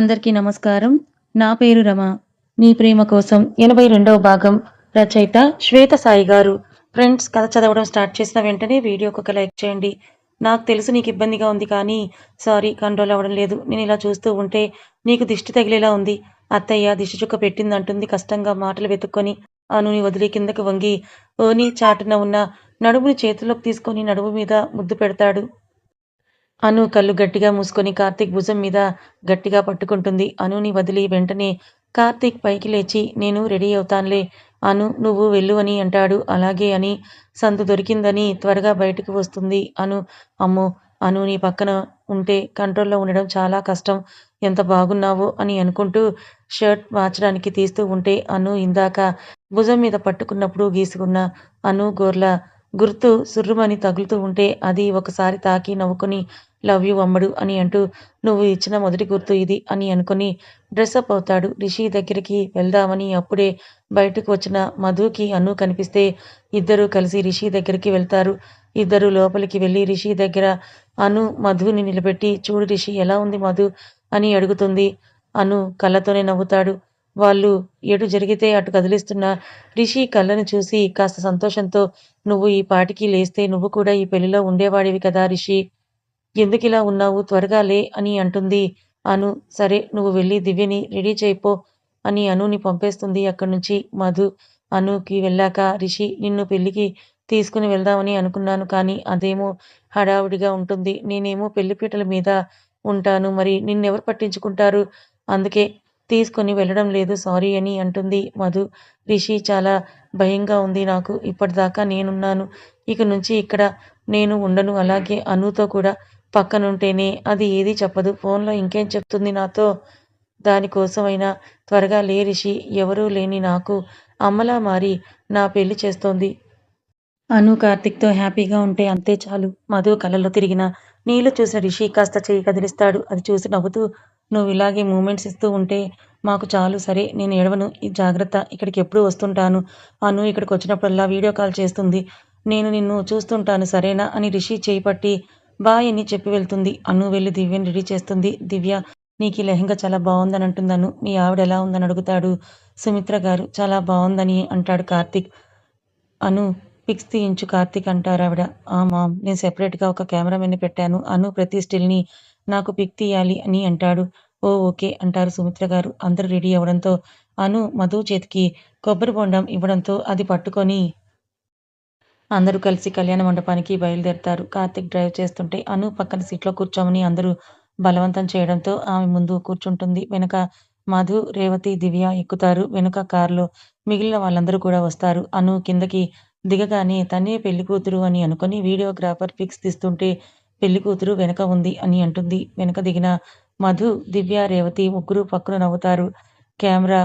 అందరికీ నమస్కారం. నా పేరు రమ. మీ ప్రేమ కోసం ఎనభై రెండవ భాగం రచయిత శ్వేత సాయి గారు. ఫ్రెండ్స్ కథ చదవడం స్టార్ట్ చేసిన వెంటనే వీడియోకి ఒక లైక్ చేయండి. నాకు తెలుసు నీకు ఇబ్బందిగా ఉంది కానీ సారీ కంట్రోల్ అవ్వడం లేదు. నేను ఇలా చూస్తూ ఉంటే నీకు దిష్టి తగిలేలా ఉంది. అత్తయ్య దిష్టి చుక్క పెట్టిందంటుంది కష్టంగా మాటలు వెతుక్కొని. అనుని వదిలి కిందకు వంగి ఓని చాటున ఉన్న నడుముని చేతిలోకి తీసుకొని నడుము మీద ముద్దు పెడతాడు. అను కళ్ళు గట్టిగా మూసుకొని కార్తీక్ భుజం మీద గట్టిగా పట్టుకుంటుంది. అనుని వదిలి వెంటనే కార్తీక్ పైకి లేచి నేను రెడీ అవుతానులే అను నువ్వు వెళ్ళు అని అంటాడు. అలాగే అని సందు దొరికిందని త్వరగా బయటకు వస్తుంది. అను అమ్మో అను నీ పక్కన ఉంటే కంట్రోల్లో ఉండడం చాలా కష్టం. ఎంత బాగున్నావో అని అనుకుంటూ షర్ట్ మార్చడానికి తీస్తూ ఉంటే అను ఇందాక భుజం మీద పట్టుకున్నప్పుడు గీసుకున్న అను గోర్ల గుర్తు సుర్రుమని తగులుతూ ఉంటే అది ఒకసారి తాకి నవ్వుకొని లవ్ యూ అమ్మడు అని అంటూ నువ్వు ఇచ్చిన మొదటి గుర్తు ఇది అని అనుకుని డ్రెస్అప్ అవుతాడు. రిషి దగ్గరికి వెళ్దామని అప్పుడే బయటకు వచ్చిన మధుకి అను కనిపిస్తే ఇద్దరూ కలిసి రిషి దగ్గరికి వెళ్తారు. ఇద్దరు లోపలికి వెళ్ళి రిషి దగ్గర అను మధుని నిలబెట్టి చూడు రిషి ఎలా ఉంది మధు అని అడుగుతుంది. అను కళ్ళతోనే నవ్వుతాడు. వాళ్ళు ఎటు జరిగితే అటు కదిలిస్తున్న రిషి కళ్ళను చూసి కాస్త సంతోషంతో నువ్వు ఈ పాటికి లేస్తే నువ్వు కూడా ఈ పెళ్ళిలో ఉండేవాడివి కదా రిషి. ఎందుకిలా ఉన్నావు? త్వరగా లే అని అంటుంది. అను సరే నువ్వు వెళ్ళి దివ్యని రెడీ చేయిపో అని అనుని పంపేస్తుంది అక్కడి నుంచి మధు. అనుకి వెళ్ళాక రిషి నిన్ను పెళ్ళికి తీసుకుని వెళ్దామని అనుకున్నాను కానీ అదేమో హడావుడిగా ఉంటుంది. నేనేమో పెళ్ళిపీటల మీద ఉంటాను. మరి నిన్నెవరు పట్టించుకుంటారు? అందుకే తీసుకొని వెళ్ళడం లేదు సారీ అని అంటుంది మధు. రిషి చాలా భయంగా ఉంది నాకు. ఇప్పటిదాకా నేనున్నాను. ఇక నుంచి ఇక్కడ నేను ఉండను. అలాగే అనుతో కూడా పక్కనుంటేనే అది ఏది చెప్పదు. ఫోన్లో ఇంకేం చెప్తుంది నాతో? దానికోసమైనా త్వరగా లే రిషి ఎవరూ లేని నాకు అమ్మలా మారి నా పెళ్ళి చేస్తోంది. అను కార్తిక్తో హ్యాపీగా ఉంటే అంతే చాలు. మధు కళ్ళలో తిరిగిన నీళ్ళు చూసిన రిషి కాస్త చేయి కదిలిస్తాడు. అది చూసి నవ్వుతూ నువ్వు ఇలాగే మూమెంట్స్ ఇస్తూ ఉంటే మాకు చాలు. సరే నేను ఏడవను. ఈ జాగ్రత్త. ఇక్కడికి ఎప్పుడు వస్తుంటాను. అను ఇక్కడికి వచ్చినప్పుడల్లా వీడియో కాల్ చేస్తుంది. నేను నిన్ను చూస్తుంటాను. సరేనా? అని రిషి చేయి పట్టి బాయ్ అని చెప్పి వెళ్తుంది. అను వెళ్ళి దివ్యని రెడీ చేస్తుంది. దివ్య నీకు ఈ లెహంగా చాలా బాగుందని అంటుందను మీ ఆవిడ ఎలా ఉందని అడుగుతాడు. సుమిత్ర గారు చాలా బాగుందని అంటాడు కార్తిక్. అను పిక్స్ తీయించు కార్తిక్ అంటారు ఆవిడ. ఆ మామ్ నేను సెపరేట్గా ఒక కెమెరామెన్ పెట్టాను. అను ప్రతి స్టిల్ని నాకు పిక్ తీయాలి అని అంటాడు. ఓ ఓకే అంటారు సుమిత్ర గారు. అందరూ రెడీ అవ్వడంతో అను మధు చేతికి కొబ్బరి బొండం ఇవ్వడంతో అది పట్టుకొని అందరూ కలిసి కళ్యాణ మండపానికి బయలుదేరతారు. కార్తిక్ డ్రైవ్ చేస్తుంటే అను పక్కన సీట్లో కూర్చోమని అందరూ బలవంతం చేయడంతో ఆమె ముందు కూర్చుంటుంది. వెనుక మధు రేవతి దివ్య ఎక్కుతారు. వెనుక కారులో మిగిలిన వాళ్ళందరూ కూడా వస్తారు. అను కిందకి దిగగానే తనే పెళ్ళి కూతురు అని అనుకుని వీడియోగ్రాఫర్ పిక్స్ తీస్తుంటే పెళ్ళి కూతురు వెనక ఉంది అని అంటుంది. వెనక దిగిన మధు దివ్య రేవతి ముగ్గురు పక్కన నవ్వుతారు. కెమెరా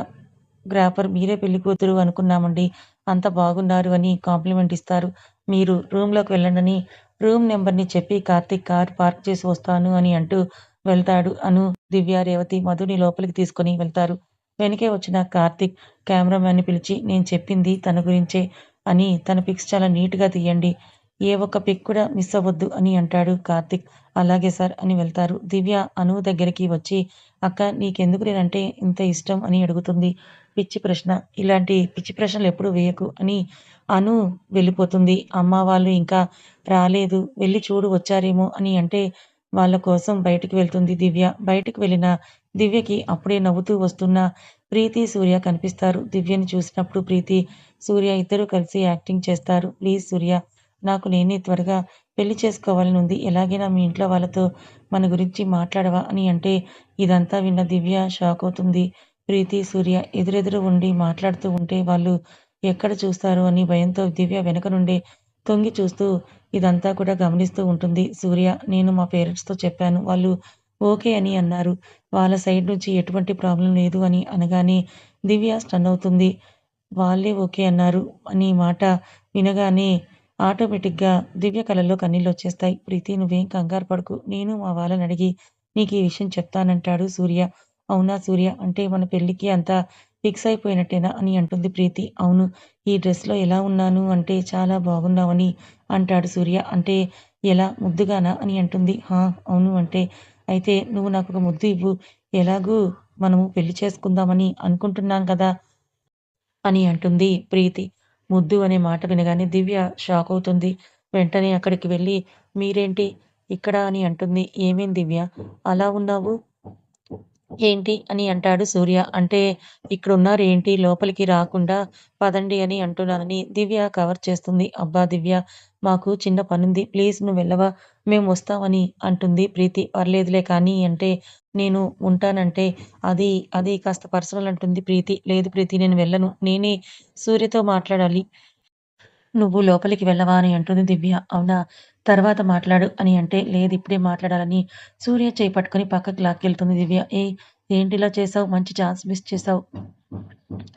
గ్రాఫర్ మీరే పెళ్ళి కూతురు అనుకున్నామండి. అంత బాగున్నారు అని కాంప్లిమెంట్ ఇస్తారు. మీరు రూమ్లోకి వెళ్ళండి రూమ్ నెంబర్ని చెప్పి కార్తిక్ కార్ పార్క్ చేసి వస్తాను అని అంటూ వెళ్తాడు. అను దివ్య రేవతి మధుని లోపలికి తీసుకొని వెళ్తారు. వెనకే వచ్చిన కార్తిక్ కెమెరామ్యాన్ని పిలిచి నేను చెప్పింది తన గురించే అని తన పిక్స్ చాలా నీట్గా తీయండి. ఏ ఒక్క పిక్ కూడా మిస్ అవ్వద్దు అని అంటాడు కార్తిక్. అలాగే సార్ అని వెళ్తారు. దివ్య అను దగ్గరికి వచ్చి అక్క నీకెందుకు నేనంటే ఇంత ఇష్టం అని అడుగుతుంది. పిచ్చి ప్రశ్న. ఇలాంటి పిచ్చి ప్రశ్నలు ఎప్పుడు వేయకు అని అను వెళ్ళిపోతుంది. అమ్మ వాళ్ళు ఇంకా రాలేదు. వెళ్ళి చూడు వచ్చారేమో అని అంటే వాళ్ళ కోసం బయటికి వెళ్తుంది దివ్య. బయటకు వెళ్ళిన దివ్యకి అప్పుడే నవ్వుతూ వస్తున్న ప్రీతి సూర్య కనిపిస్తారు. దివ్యని చూసినప్పుడు ప్రీతి సూర్య ఇద్దరు కలిసి యాక్టింగ్ చేస్తారు. ప్లీజ్ సూర్య నాకు నేనే త్వరగా పెళ్ళి చేసుకోవాలని ఉంది. ఎలాగైనా మీ ఇంట్లో వాళ్ళతో మన గురించి మాట్లాడవా? అని అంటే ఇదంతా విన్న దివ్య షాక్ అవుతుంది. ప్రీతి సూర్య ఎదురెదురు ఉండి మాట్లాడుతూ ఉంటే వాళ్ళు ఎక్కడ చూస్తారు అని భయంతో దివ్య వెనక నుండే తొంగి చూస్తూ ఇదంతా కూడా గమనిస్తూ ఉంటుంది. సూర్య నేను మా పేరెంట్స్తో చెప్పాను. వాళ్ళు ఓకే అని అన్నారు. వాళ్ళ సైడ్ నుంచి ఎటువంటి ప్రాబ్లం లేదు అని అనగానే దివ్య స్టన్ అవుతుంది. వాళ్ళే ఓకే అన్నారు అని మాట వినగానే ఆటోమేటిక్గా దివ్య కళల్లో కన్నీళ్ళు వచ్చేస్తాయి. ప్రీతి నువ్వేం కంగారు పడుకు. నేను మా వాళ్ళని అడిగి నీకు ఈ విషయం చెప్తానంటాడు సూర్య. అవునా సూర్య? అంటే మన పెళ్ళికి అంతా ఫిక్స్ అయిపోయినట్టేనా అని అంటుంది ప్రీతి. అవును ఈ డ్రెస్లో ఎలా ఉన్నాను అంటే చాలా బాగున్నావని అంటాడు సూర్య. అంటే ఎలా ముద్దుగానా అని అంటుంది. హా అవును అంటే అయితే నువ్వు నాకు ఒక ముద్దు ఇవ్వు. ఎలాగూ మనము పెళ్ళి చేసుకుందామని అనుకుంటున్నాం కదా అని అంటుంది ప్రీతి. ముద్దు అనే మాట వినగానే దివ్య షాక్ అవుతుంది. వెంటనే అక్కడికి వెళ్ళి మీరేంటి ఇక్కడ అని అంటుంది. ఏమేం దివ్య? అలా ఉన్నావు? ఏంటి అని అంటాడు సూర్య. అంటే ఇక్కడున్నారు ఏంటి లోపలికి రాకుండా పదండి అని అంటున్నానని దివ్య కవర్ చేస్తుంది. అబ్బా దివ్య మాకు చిన్న పనుంది. ప్లీజ్ నువ్వు వెళ్ళవా? మేము వస్తామని అంటుంది ప్రీతి. పర్లేదులే కానీ అంటే నేను ఉంటానంటే అది అది కాస్త పర్సనల్ అంటుంది ప్రీతి. లేదు ప్రీతి నేను వెళ్ళను. నేనే సూర్యతో మాట్లాడాలి. నువ్వు లోపలికి వెళ్ళవా అని అంటుంది దివ్య. అవునా? తర్వాత మాట్లాడు అని అంటే లేదు ఇప్పుడే మాట్లాడాలని సూర్య చేయి పట్టుకొని పక్కకి లాక్కెళ్తుంది దివ్య. ఏ ఏంటి ఇలా చేసావు మంచి ఛాన్స్ మిస్ చేసావు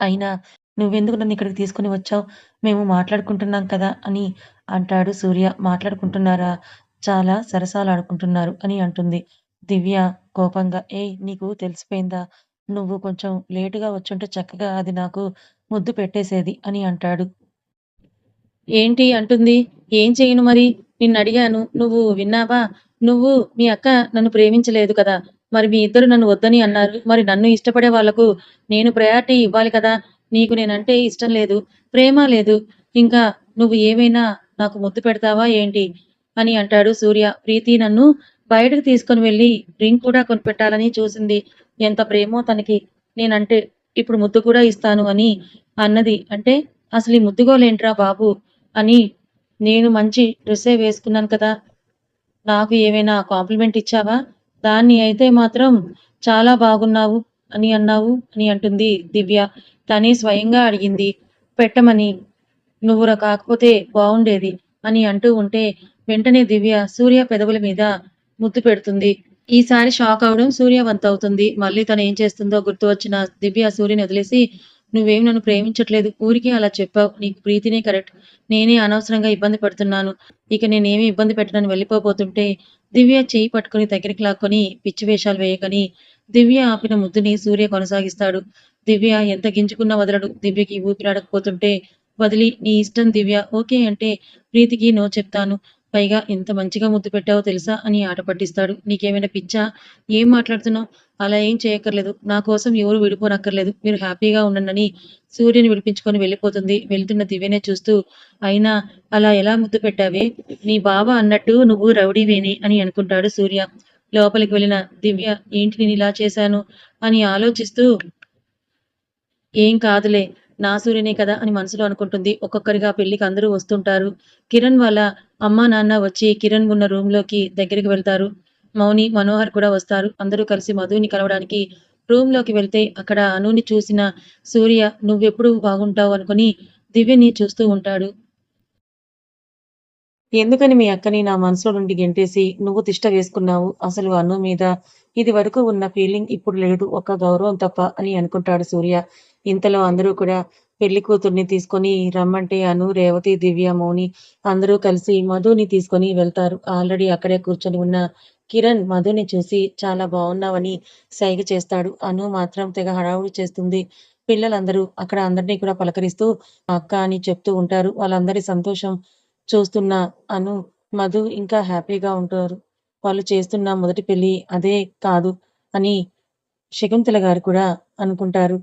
అయినా నువ్వెందుకు నన్ను ఇక్కడికి తీసుకుని వచ్చావు? మేము మాట్లాడుకుంటున్నాం కదా అని అంటాడు సూర్య. మాట్లాడుకుంటున్నారా? చాలా సరసాలు ఆడుకుంటున్నారు అని అంటుంది దివ్య కోపంగా. ఏ నీకు తెలిసిపోయిందా? నువ్వు కొంచెం లేటుగా వచ్చుంటే చక్కగా అది నాకు ముద్దు పెట్టేసేది అని అంటాడు ఏంటి అంటుంది. ఏం చేయను మరి? నిన్నడిగాను. నువ్వు విన్నావా? నువ్వు మీ అక్క నన్ను ప్రేమించలేదు కదా. మరి మీ ఇద్దరు నన్ను వద్దని అన్నారు. మరి నన్ను ఇష్టపడే వాళ్ళకు నేను ప్రయారిటీ ఇవ్వాలి కదా. నీకు నేనంటే ఇష్టం లేదు ప్రేమ లేదు. ఇంకా నువ్వు ఏమైనా నాకు ముద్దు పెడతావా ఏంటి? అని అంటాడు సూర్య. ప్రీతి నన్ను బయటకు తీసుకొని వెళ్ళి రింగ్ కూడా కొనిపెట్టాలని చూసింది. ఎంత ప్రేమో తనకి. నేనంటే ఇప్పుడు ముద్దు కూడా ఇస్తాను అని అన్నది. అంటే అసలు ఈ ముద్దుగోలేంట్రా బాబు? అని నేను మంచి డ్రెస్సే వేసుకున్నాను కదా. నాకు ఏమైనా కాంప్లిమెంట్ ఇచ్చావా? దాన్ని అయితే మాత్రం చాలా బాగున్నావు అని అన్నావు అని అంటుంది దివ్య. తనే స్వయంగా అడిగింది పెట్టమని. నువ్వు కాకపోతే బాగుండేది అని అంటూ ఉంటే వెంటనే దివ్య సూర్య పెదవుల మీద ముద్దు పెడుతుంది. ఈసారి షాక్ అవడం సూర్యవంత అవుతుంది మళ్ళీ తను ఏం చేస్తుందో గుర్తు వచ్చిన దివ్య సూర్యని వదిలేసి నువ్వేం నన్ను ప్రేమించట్లేదు. ఊరికే అలా చెప్పావు. నీకు ప్రీతినే కరెక్ట్. నేనే అనవసరంగా ఇబ్బంది పడుతున్నాను. ఇక నేనేమి ఇబ్బంది పెట్టడానికి వెళ్ళిపోబోతుంటే దివ్య చేయి పట్టుకుని దగ్గరికి లాక్కొని పిచ్చి వేషాలు వేయకని దివ్య ఆపిన ముద్దుని సూర్య కొనసాగిస్తాడు. దివ్య ఎంత గింజుకున్నా వదలడు. దివ్యకి ఊపిరాడకపోతుంటే వదిలి నీ ఇష్టం దివ్య. ఓకే అంటే ప్రీతికి నో చెప్తాను. పైగా ఎంత మంచిగా ముద్దు పెట్టావో తెలుసా అని ఆట పట్టిస్తాడు. నీకేమైనా పిచ్చా? ఏం మాట్లాడుతున్నావు? అలా ఏం చేయక్కర్లేదు. నా కోసం ఎవరు విడిపోనక్కర్లేదు. మీరు హ్యాపీగా ఉండండి సూర్యుని విడిపించుకొని వెళ్ళిపోతుంది. వెళ్తున్న దివ్యనే చూస్తూ అయినా అలా ఎలా ముద్దు పెట్టావే? నీ బావ అన్నట్టు నువ్వు రౌడీవేని? అని అనుకుంటాడు సూర్య. లోపలికి వెళ్ళిన దివ్య ఏంటి నేను ఇలా చేశాను? అని ఆలోచిస్తూ ఏం కాదులే. నా సూర్యనే కదా అని మనసులో అనుకుంటుంది. ఒక్కొక్కరిగా పెళ్ళికి అందరూ వస్తుంటారు. కిరణ్ వాళ్ళ అమ్మా నాన్న వచ్చి కిరణ్ ఉన్న రూమ్లోకి దగ్గరికి వెళ్తారు. మౌని మనోహర్ కూడా వస్తారు. అందరూ కలిసి మధుని కలవడానికి రూమ్లోకి వెళ్తే అక్కడ అనుని చూసిన సూర్య నువ్వెప్పుడు బాగుంటావు అనుకుని దివ్యని చూస్తూ ఉంటాడు. ఎందుకని మీ అక్కని నా మనసులో నుండి గెంటేసి నువ్వు తిష్ట వేసుకున్నావు? అసలు అను మీద ఇది వరకు ఉన్న ఫీలింగ్ ఇప్పుడు లేదు. ఒక గౌరవం తప్ప అని అనుకుంటాడు సూర్య. ఇంతలో అందరూ కూడా పెళ్ళి కూతుర్ని తీసుకొని రమ్మంటే అను రేవతి దివ్య మౌని అందరూ కలిసి మధుని తీసుకొని వెళ్తారు. ఆల్రెడీ అక్కడే కూర్చొని ఉన్న కిరణ్ మధుని చూసి చాలా బాగున్నావని సైగ చేస్తాడు. అను మాత్రం తెగ హడావుడి చేస్తుంది. పిల్లలందరూ అక్కడ అందరినీ కూడా పలకరిస్తూ అక్క అని చెప్తూ ఉంటారు. వాళ్ళందరి సంతోషం చూస్తున్న అను మధు ఇంకా హ్యాపీగా ఉంటారు. వాళ్ళు చేస్తున్న మొదటి పెళ్ళి అదే కాదు అని శకుంతల గారు కూడా అనుకుంటారు.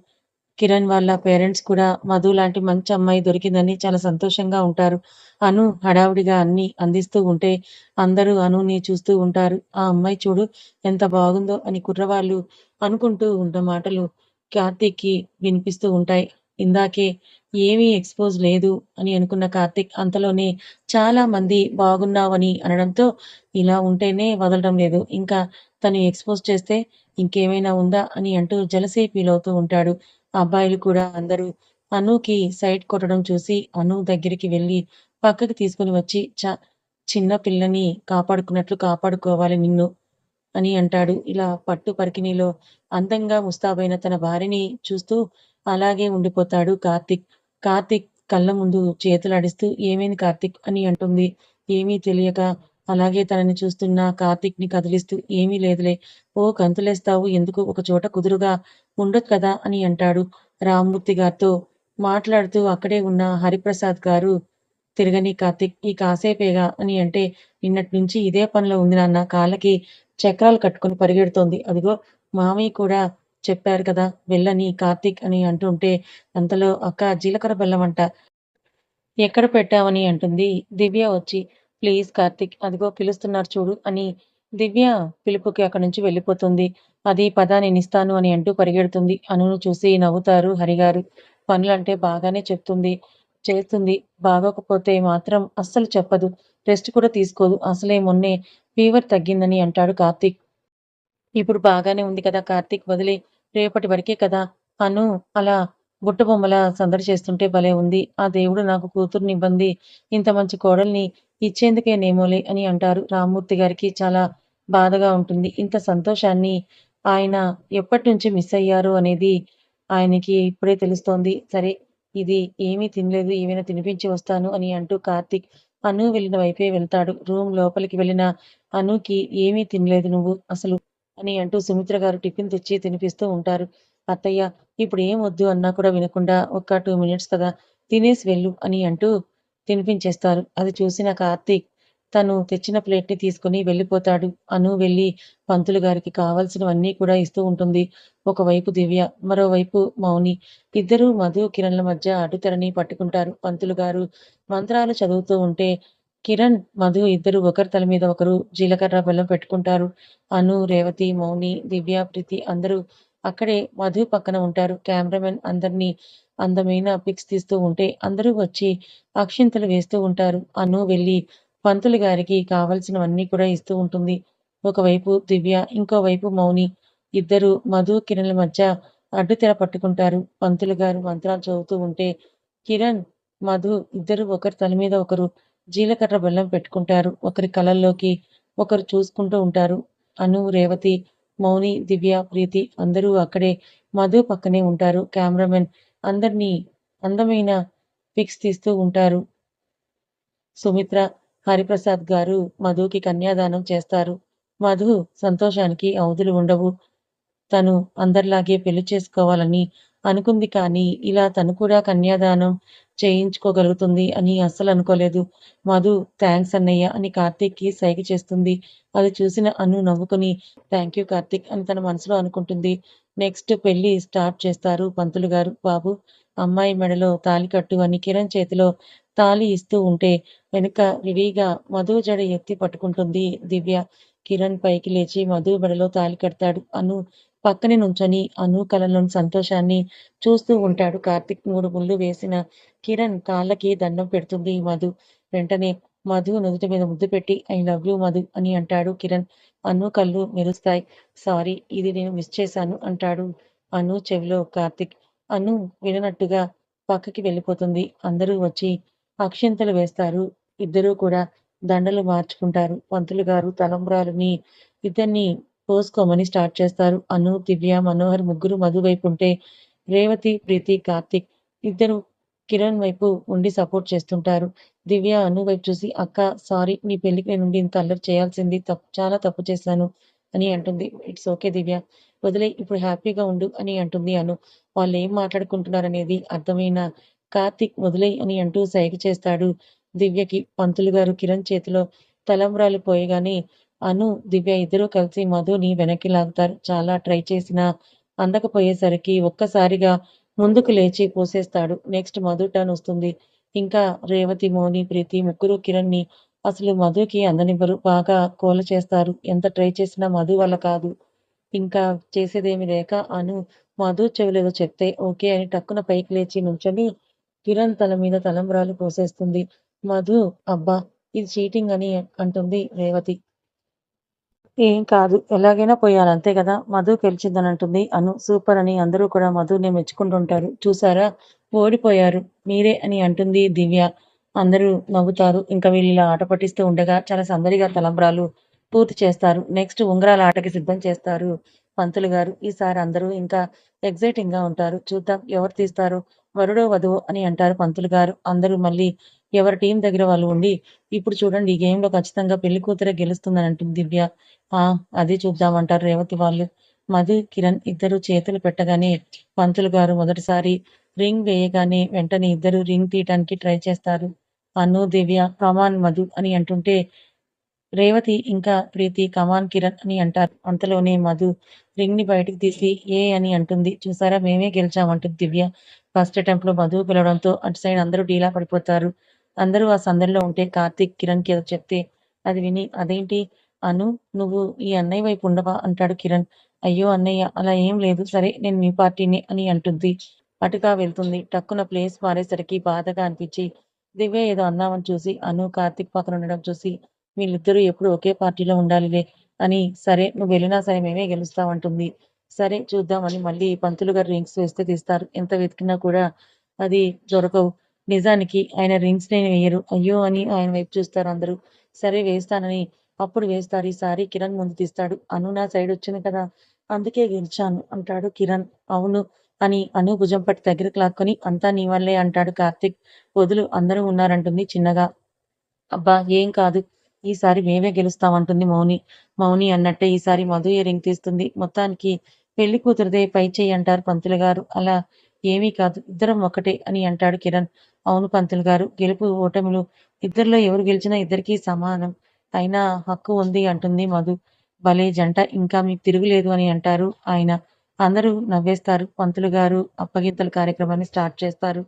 కిరణ్ వాళ్ళ పేరెంట్స్ కూడా మధు లాంటి మంచి అమ్మాయి దొరికిందని చాలా సంతోషంగా ఉంటారు. అను హడావుడిగా అన్ని అందిస్తూ ఉంటే అందరూ అనుని చూస్తూ ఉంటారు. ఆ అమ్మాయి చూడు ఎంత బాగుందో అని కుర్రవాళ్ళు అనుకుంటూ ఉన్న మాటలు కార్తీక్కి వినిపిస్తూ ఉంటాయి. ఇందాకే ఏమీ ఎక్స్పోజ్ లేదు అని అనుకున్న కార్తిక్ అంతలోనే చాలా మంది బాగున్నావని అనడంతో ఇలా ఉంటేనే వదలడం లేదు. ఇంకా తను ఎక్స్పోజ్ చేస్తే ఇంకేమైనా ఉందా అని అంటూ జలసే ఫీల్ అవుతూ ఉంటాడు. అబ్బాయిలు కూడా అందరూ అనుకి సైట్ కొట్టడం చూసి అను దగ్గరికి వెళ్ళి పక్కకి తీసుకుని వచ్చి చ చిన్న పిల్లని కాపాడుకున్నట్లు కాపాడుకోవాలి నిన్ను అని అంటాడు. ఇలా పట్టు పరికిణిలో అందంగా ముస్తాబైన తన భార్యని చూస్తూ అలాగే ఉండిపోతాడు కార్తిక్. కార్తిక్ కళ్ళ ముందు చేతులాడిస్తూ ఏమైంది కార్తిక్? అని అంటుంది. ఏమీ తెలియక అలాగే తనని చూస్తున్న కార్తీక్ని కదిలిస్తూ ఏమీ లేదులే ఓ కంతులేస్తావు ఎందుకు? ఒక చోట కుదురుగా ఉండొచ్చు కదా అని అంటాడు రామ్మూర్తి గారితో. మాట్లాడుతూ అక్కడే ఉన్న హరిప్రసాద్ గారు తిరగని కార్తిక్ ఈ కాసేపేగా అని అంటే నిన్నటి నుంచి ఇదే పనిలో ఉంది నాన్న కాళ్ళకి చక్రాలు కట్టుకుని పరిగెడుతోంది. అదిగో మామయ్య కూడా చెప్పారు కదా వెళ్ళని కార్తీక్ అని అంటుంటే అంతలో అక్క జీలకర్ర బెల్లం అంట ఎక్కడ పెట్టావని అంటుంది. దివ్య వచ్చి ప్లీజ్ కార్తీక్ అదిగో పిలుస్తున్నారు చూడు అని దివ్య పిలుపుకి అక్కడి నుంచి వెళ్ళిపోతుంది. అది పద నిస్తాను అని అంటూ పరిగెడుతుంది. అనును చూసి నవ్వుతారు హరిగారు. పనులంటే బాగానే చెప్తుంది. చేస్తుంది. బాగోకపోతే మాత్రం అస్సలు చెప్పదు. రెస్ట్ కూడా తీసుకోదు. అసలే మొన్నే ఫీవర్ తగ్గిందని అంటాడు కార్తీక్. ఇప్పుడు బాగానే ఉంది కదా కార్తీక్ వదిలే. రేపటి వరకే కదా. అను అలా బుట్ట బొమ్మల సందడి చేస్తుంటే భలే ఉంది. ఆ దేవుడు నాకు కూతుర్నివ్వంది ఇంత మంచి కోడల్ని ఇచ్చేందుకేనేమోలే అని అంటారు. రామ్మూర్తి గారికి చాలా బాధగా ఉంటుంది. ఇంత సంతోషాన్ని ఆయన ఎప్పటి నుంచి మిస్ అయ్యారు అనేది ఆయనకి ఇప్పుడే తెలుస్తోంది. సరే ఇది ఏమీ తినలేదు ఏమైనా తినిపించి వస్తాను అని అంటూ కార్తిక్ అను వెళ్ళిన వైపే వెళ్తాడు. రూమ్ లోపలికి వెళ్ళిన అనుకి ఏమీ తినలేదు నువ్వు అసలు అని అంటూ సుమిత్ర గారు టిఫిన్ తెచ్చి తినిపిస్తూ ఉంటారు. అత్తయ్య ఇప్పుడు ఏం వద్దు అన్నా కూడా వినకుండా ఒక్క టూ మినిట్స్ కదా తినేసి వెళ్ళు అని అంటూ తినిపించేస్తారు. అది చూసిన కార్తీక్ తను తెచ్చిన ప్లేట్ని తీసుకుని వెళ్ళిపోతాడు. అను వెళ్ళి పంతులు గారికి కావలసినవన్నీ కూడా ఇస్తూ ఉంటుంది. ఒకవైపు దివ్య మరోవైపు మౌని. ఇద్దరు మధు కిరణ్ల మధ్య అడ్డుతెరని పట్టుకుంటారు. పంతులు గారు మంత్రాలు చదువుతూ ఉంటే కిరణ్ మధు ఇద్దరు ఒకరి తల మీద ఒకరు జీలకర్ర బెల్లం పెట్టుకుంటారు. అను రేవతి మౌని దివ్య ప్రీతి అందరూ అక్కడే మధు పక్కన ఉంటారు. కెమెరామెన్ అందరినీ అందమైన పిక్స్ తీస్తూ ఉంటే అందరూ వచ్చి అక్షింతలు వేస్తూ ఉంటారు. అను వెళ్ళి పంతులు గారికి కావలసినవన్నీ కూడా ఇస్తూ ఉంటుంది. ఒకవైపు దివ్య ఇంకోవైపు మౌని. ఇద్దరు మధు కిరణ్ల మధ్య అడ్డుతెర పట్టుకుంటారు. పంతులు గారు మంత్రాలు చదువుతూ ఉంటే కిరణ్ మధు ఇద్దరు ఒకరి తల మీద ఒకరు జీలకర్ర బెల్లం పెట్టుకుంటారు. ఒకరి కళల్లోకి ఒకరు చూసుకుంటూ ఉంటారు. అను రేవతి మౌని దివ్య ప్రీతి అందరూ అక్కడే మధు పక్కనే ఉంటారు. కెమెరామెన్ అందరినీ అందమైన పిక్స్ తీస్తూ ఉంటారు. సుమిత్ర హరిప్రసాద్ గారు మధుకి కన్యాదానం చేస్తారు. మధు సంతోషానికి అవధులు ఉండవు. తను అందరిలాగే పెళ్ళి చేసుకోవాలని అనుకుంది కానీ ఇలా తను కూడా కన్యాదానం చేయించుకోగలుగుతుంది అని అస్సలు అనుకోలేదు. మధు థ్యాంక్స్ అన్నయ్య అని కార్తీక్కి సైగ చేస్తుంది. అది చూసిన అను నవ్వుకుని థ్యాంక్ యూ కార్తీక్ అని తన మనసులో అనుకుంటుంది. నెక్స్ట్ పెళ్ళి స్టార్ట్ చేస్తారు పంతులు గారు బాబు. అమ్మాయి మెడలో తాలి కట్టు అని కిరణ్ చేతిలో తాలి ఇస్తూ ఉంటే వెనుక రెడీగా మధు జడ ఎత్తి పట్టుకుంటుంది దివ్య. కిరణ్ పైకి లేచి మధు మెడలో తాలి కడతాడు. అను పక్కనే నుంచొని అను కలలోని సంతోషాన్ని చూస్తూ ఉంటాడు. కార్తిక్ మూడు ముళ్ళు వేసిన కిరణ్ కాళ్ళకి దండం పెడుతుంది మధు. వెంటనే మధు నుదుటి మీద ముద్దు పెట్టి ఐ లవ్ యూ మధు అని అంటాడు కిరణ్. అను కళ్ళు మెరుస్తాయి. సారీ ఇది నేను మిస్ చేశాను అంటాడు అను చెవిలో కార్తిక్. అను విననట్టుగా పక్కకి వెళ్ళిపోతుంది. అందరూ వచ్చి అక్షింతలు వేస్తారు. ఇద్దరూ కూడా దండలు మార్చుకుంటారు. పంతులు గారు తలంబ్రాలుని ఇద్దరిని పోసుకోమని స్టార్ట్ చేస్తారు. అను దివ్య మనోహర్ ముగ్గురు మధు వైపు ఉంటే రేవతి ప్రీతి కార్తిక్ ఇద్దరు కిరణ్ వైపు ఉండి సపోర్ట్ చేస్తుంటారు. దివ్య అను వైపు చూసి అక్క సారీ నీ పెళ్ళికి నేను ఉండి ఇంత అల్లరి చేయాల్సింది తప్పు చాలా తప్పు చేశాను అని అంటుంది. It's okay Divya. వదిలే ఇప్పుడు హ్యాపీగా ఉండు అని అంటుంది అను. వాళ్ళు ఏం మాట్లాడుకుంటున్నారనేది అర్థమైన కార్తిక్ వదిలే అని అంటూ సైగ చేస్తాడు దివ్యకి. పంతులు గారు కిరణ్ చేతిలో తలంబ్రాలు పోయగానే అను దివ్య ఇద్దరూ కలిసి మధుని వెనక్కి లాగుతారు. చాలా ట్రై చేసినా అందకపోయేసరికి ఒక్కసారిగా ముందుకు లేచి పోసేస్తాడు నెక్స్ట్ మధు టర్న్ వస్తుంది. ఇంకా రేవతి మోని ప్రీతి ముగ్గురు కిరణ్ని అసలు మధుకి అందనివ్వరు. బాగా కోల చేస్తారు. ఎంత ట్రై చేసినా మధు వల్ల కాదు. ఇంకా చేసేదేమి లేక అను మధు చెవిలేదో చెప్తే ఓకే అని టక్కున పైకి లేచి నుంచొని కిరణ్ తల మీద తలంబ్రాలు పోసేస్తుంది. మధు అబ్బా ఇది చీటింగ్ అని అంటుంది రేవతి. ఏం కాదు. ఎలాగైనా పోయాలి. అంతే కదా? మధు గెలిచిందని అంటుంది అను. సూపర్ అని అందరూ కూడా మధుని మెచ్చుకుంటుంటారు. చూసారా? ఓడిపోయారు. మీరే అని అంటుంది దివ్య. అందరూ నవ్వుతారు. ఇంకా వీళ్ళు ఇలా ఆట పట్టిస్తూ ఉండగా చాలా సందడిగా తలంబ్రాలు పూర్తి చేస్తారు. నెక్స్ట్ ఉంగరాల ఆటకి సిద్ధం చేస్తారు పంతులు గారు. ఈసారి అందరూ ఇంకా ఎగ్జైటింగ్గా ఉంటారు. చూద్దాం ఎవరు తీస్తారు. వరుడో వధువు అని అంటారు పంతులు గారు. అందరూ మళ్ళీ ఎవరి టీం దగ్గర వాళ్ళు ఉండి ఇప్పుడు చూడండి ఈ గేమ్లో ఖచ్చితంగా పెళ్ళి కూతురే గెలుస్తుందని అంటుంది దివ్య. ఆ అది చూద్దామంటారు రేవతి వాళ్ళు. మధు కిరణ్ ఇద్దరు చేతులు పెట్టగానే పంతులు గారు మొదటిసారి రింగ్ వేయగానే వెంటనే ఇద్దరు రింగ్ తీయటానికి ట్రై చేస్తారు. అను దివ్య కమాన్ మధు అని అంటుంటే రేవతి ఇంకా ప్రీతి కమాన్ కిరణ్ అని అంటారు. అంతలోనే మధు రింగ్ని బయటకు తీసి ఏ అని అంటుంది. చూసారా మేమే గెలిచామంటుంది దివ్య. ఫస్ట్ అటెంప్ట్లో మధు పిలవడంతో అటు సైడ్ అందరూ డీలా పడిపోతారు. అందరూ ఆ సందడిలో ఉంటే కార్తీక్ కిరణ్కి ఏదో చెప్తే అది విని అదేంటి? అను నువ్వు ఈ అన్నయ్య వైపు ఉండవా? అంటాడు కిరణ్. అయ్యో అన్నయ్య అలా ఏం లేదు. సరే నేను మీ పార్టీని అని అంటుంది. అటుగా వెళ్తుంది. టక్కున ప్లేస్ మారేసరికి బాధగా అనిపించి దివ్య ఏదో అన్నామని చూసి అను కార్తీక్ పక్కన ఉండడం చూసి వీళ్ళిద్దరూ ఎప్పుడు ఒకే పార్టీలో ఉండాలిలే అని సరే నువ్వు వెళ్ళినా సరే మేమే గెలుస్తామంటుంది సరే చూద్దామని మళ్ళీ పంతులు గారు రింగ్స్ వేస్తే తీస్తారు. ఎంత వెతికినా కూడా అది దొరకవు. నిజానికి ఆయన రింగ్స్ నేను వేయరు. అయ్యో అని ఆయన వైపు చూస్తారు అందరూ. సరే వేస్తానని అప్పుడు వేస్తారు. ఈసారి కిరణ్ ముందు తీస్తాడు. అను నా సైడ్ వచ్చింది కదా అందుకే గెలిచాను అంటాడు కిరణ్. అవును అని అను భుజం పట్టి దగ్గరకు లాక్కొని అంతా నీ వల్లే అంటాడు కార్తిక్. వదులు అందరూ ఉన్నారంటుంది చిన్నగా. అబ్బా ఏం కాదు. ఈసారి మేమే గెలుస్తామంటుంది మౌని. మౌని అన్నట్టే ఈసారి మధు ఇయరింగ్ తీస్తుంది. మొత్తానికి పెళ్ళి కూతురుదే పై చేయి అంటారు పంతులు గారు. అలా ఏమీ కాదు ఇద్దరం ఒకటే అని అంటాడు కిరణ్. అవును పంతులు గారు గెలుపు ఓటములు ఇద్దరిలో ఎవరు గెలిచినా ఇద్దరికీ సమానం. అయినా హక్కు ఉంది అంటుంది మధు. భలే జంట ఇంకా మీకు తిరుగులేదు అని అంటారు ఆయన. అందరూ నవ్వేస్తారు. పంతులు గారు అప్పగింతల కార్యక్రమాన్ని స్టార్ట్ చేస్తారు.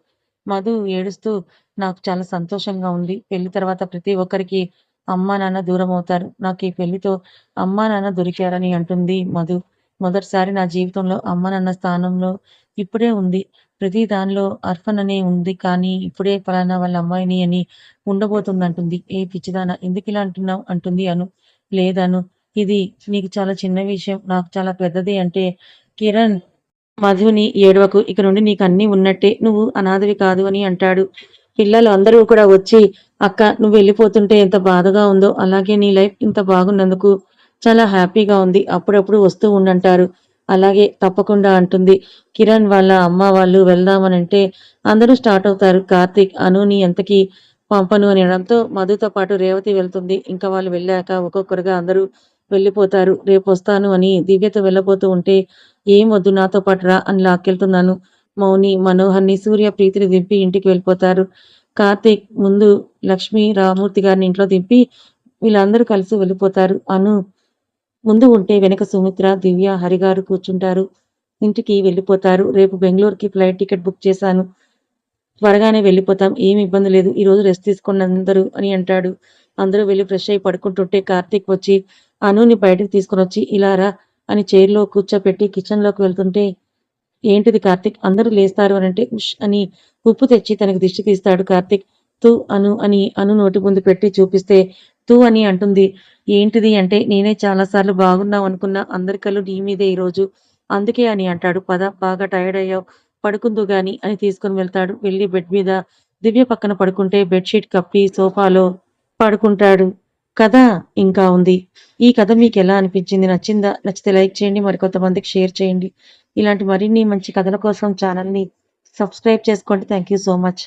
మధు ఏడుస్తూ నాకు చాలా సంతోషంగా ఉంది. పెళ్ళి తర్వాత ప్రతి ఒక్కరికి అమ్మా నాన్న దూరం అవుతారు నాకు ఈ పెళ్ళితో అమ్మా నాన్న దొరికారని అంటుంది మధు. మొదటిసారి నా జీవితంలో అమ్మ నాన్న స్థానంలో ఇప్పుడే ఉంది. ప్రతి దానిలో అర్ఫన్ అనే ఉంది కానీ ఇప్పుడే ఫలానా వాళ్ళ అమ్మాయిని అని ఉండబోతుంది అంటుంది ఏ పిచ్చిదాన ఎందుకు ఇలా అంటున్నావు? అంటుంది అను. లేదను. ఇది నీకు చాలా చిన్న విషయం. నాకు చాలా పెద్దది అంటే కిరణ్ మధుని ఏడవకు. ఇక నుండి నీకు అన్ని ఉన్నట్టే. నువ్వు అనాథవి కాదు అని అంటాడు. పిల్లలు అందరూ కూడా వచ్చి అక్క నువ్వు వెళ్ళిపోతుంటే ఎంత బాధగా ఉందో అలాగే నీ లైఫ్ ఇంత బాగున్నందుకు చాలా హ్యాపీగా ఉంది. అప్పుడప్పుడు వస్తూ ఉండంటారు. అలాగే తప్పకుండా అంటుంది. కిరణ్ వాళ్ళ అమ్మ వాళ్ళు వెళ్దామనంటే అందరూ స్టార్ట్ అవుతారు. కార్తీక్ అనుని ఎంతకి పంపను అని అనడంతో మధుతో పాటు రేవతి వెళ్తుంది. ఇంకా వాళ్ళు వెళ్ళాక ఒక్కొక్కరుగా అందరూ వెళ్ళిపోతారు. రేపు వస్తాను అని దివ్యతో వెళ్ళబోతూ ఉంటే ఏం వద్దు నాతో పాటు రా అని లాక్కెళ్తున్నాను. మౌని మనోహర్ని సూర్య ప్రీతిని దింపి ఇంటికి వెళ్ళిపోతారు. కార్తీక్ ముందు లక్ష్మి రామూర్తి గారిని ఇంట్లో దింపి వీళ్ళందరూ కలిసి వెళ్ళిపోతారు. అను ముందు ఉంటే వెనక సుమిత్ర దివ్య హరిగారు కూర్చుంటారు. ఇంటికి వెళ్ళిపోతారు. రేపు బెంగళూరుకి ఫ్లైట్ టికెట్ బుక్ చేశాను. త్వరగానే వెళ్ళిపోతాం. ఏమి ఇబ్బంది లేదు. ఈ రోజు రెస్ట్ తీసుకోండి అందరూ అని అంటాడు. అందరూ వెళ్ళి ఫ్రెష్ అయ్యి పడుకుంటుంటే కార్తీక్ వచ్చి అనుని బయటకు తీసుకొని వచ్చి ఇలా రా అని చైర్లో కూర్చోపెట్టి కిచెన్లోకి వెళ్తుంటే ఏంటిది కార్తీక్? అందరూ లేస్తారు అని అంటే ఉష్ అని ఉప్పు తెచ్చి తనకు దిష్టి తీస్తాడు కార్తిక్. తూ అను అని అను నోటి ముందు పెట్టి చూపిస్తే తూ అని అంటుంది. ఏంటిది అంటే నేనే చాలాసార్లు బాగున్నావు అనుకున్నా అందరి కళ్ళు నీ మీదే ఈరోజు. అందుకే అని అంటాడు. పద బాగా టైర్డ్ అయ్యావు. పడుకుందు గాని అని తీసుకుని వెళ్తాడు. వెళ్ళి బెడ్ మీద దివ్య పక్కన పడుకుంటే బెడ్షీట్ కప్పి సోఫాలో పడుకుంటాడు. కథ ఇంకా ఉంది. ఈ కథ మీకు ఎలా అనిపించింది? నచ్చిందా? నచ్చితే లైక్ చేయండి. మరి కొంతమందికి షేర్ చేయండి. ఇలాంటి మరిన్ని మంచి కథల కోసం ఛానల్ని సబ్స్క్రైబ్ చేసుకోండి. Thank you so much